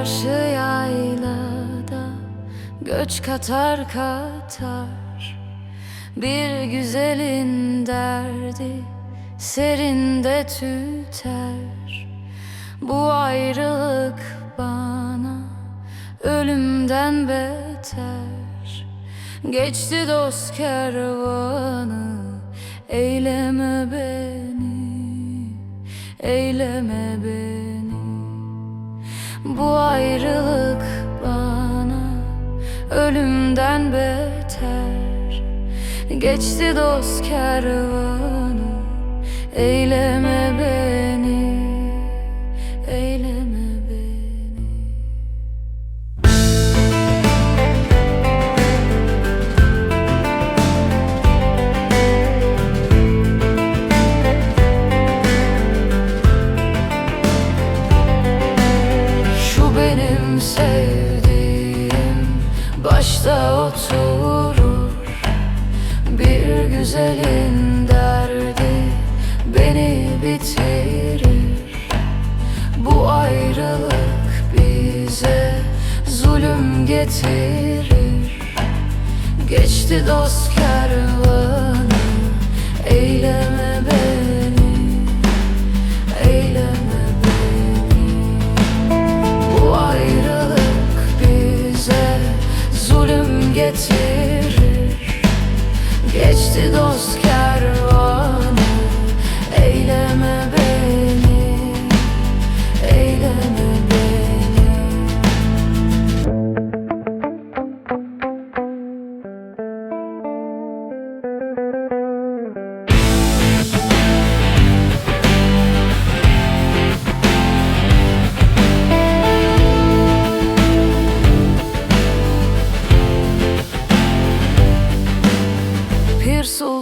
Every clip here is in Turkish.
Karşı yaylada göç katar katar. Bir güzelin derdi serinde tüter. Bu ayrılık bana ölümden beter. Geçti dost kervanı eyleme beni eyleme beni bu ayrılık bana ölümden beter. Geçti dost kervanı Eyleme başta oturur Bir güzelin derdi beni bitirir. Bu ayrılık bize zulüm getirir. Geçti dost kervanı zulüm getirir. Geçti dost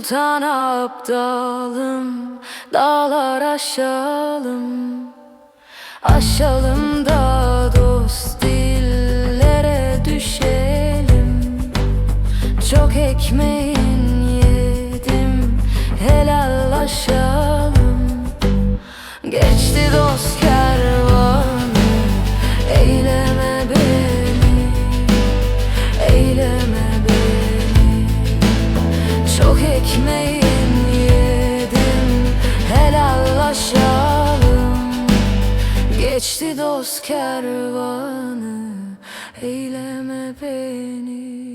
sultan abdalım Dağlar aşalım. Aşalım da dost dillere düşelim. Çok ekmeğin yedim helallaşalım Dost kervanı Eyleme beni